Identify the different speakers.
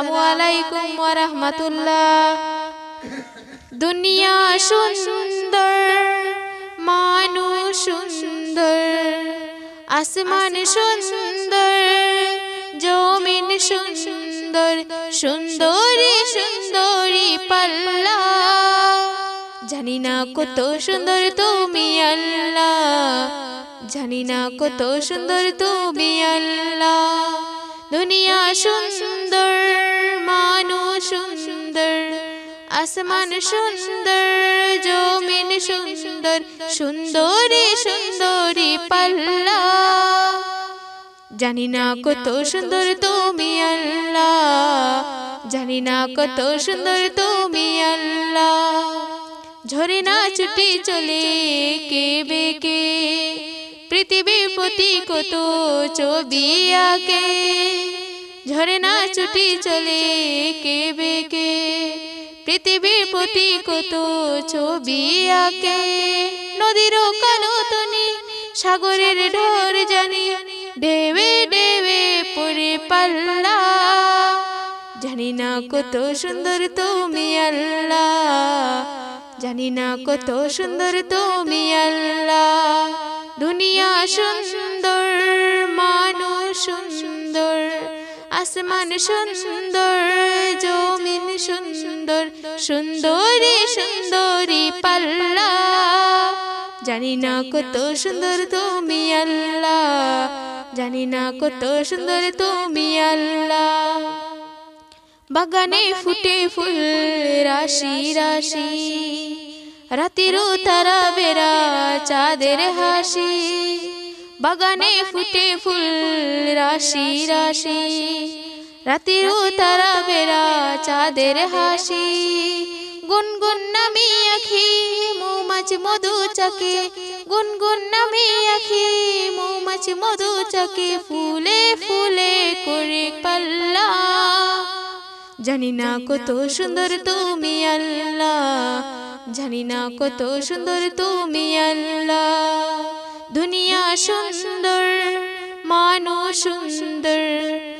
Speaker 1: আসসালামু আলাইকুম ওয়া রাহমাতুল্লাহ। দুনিয়া সুন্দর, মানুষ সুন্দর, আসমান সুন্দর, জমিন সুন্দর, সুন্দরী সুন্দরী পাল্লা। জানি না কত সুন্দর তুমি আল্লাহ, জানি না কত সুন্দর তুমি আল্লাহ। দুনিয়া সুন্দর আসমান সুন্দর জমিন সুন্দর সুন্দরী সুন্দরী পাল্লা। জানি না কত সুন্দর তুমি আল্লাহ। জানি না কত সুন্দর তুমি আল্লাহ। ঝরে না ছুটি চলে কে বেকে পৃথিবীর প্রতি কত ছবি আঁকে? ঝরে না ছুটি চলে কে বেকে পৃথিবীর প্রতি কত ছবি আঁকে। নদীর কালো তনি, সাগরের ঢর জানি ডেবে ডেবে পরে পাল্লা। জানি না কত সুন্দর তুমি আল্লাহ জানি না কত সুন্দর তুমি আল্লাহ দুনিয়া সুন্দর, মানুষ সুন্দর, আসমান সুন্দর সুন্দর, সুন্দরী সুন্দরী পাল্লা। জানি না কত সুন্দর তুমি আল্লাহ জানি না কত সুন্দর তুমি আল্লাহ বাগানে ফুটে ফুল, রাশি রাশি। রাতিরও তারা বেড়া, চাঁদের হাসি। বাগানে ফুটে ফুল, রাশি রাশি। রাতিরও তারা বেড়া চাঁদের হাসি। গুনগুন নামি আখি মৌমাছি মধু চাকে। গুনগুন নামি আখি মৌমাছি মধু চাকে। ফুলে ফুলে করে পাল্লা। জানি না কত সুন্দর তুমি আল্লাহ। জানি না কত সুন্দর তুমি আল্লাহ। দুনিয়া সুন্দর মানুষ সুন্দর।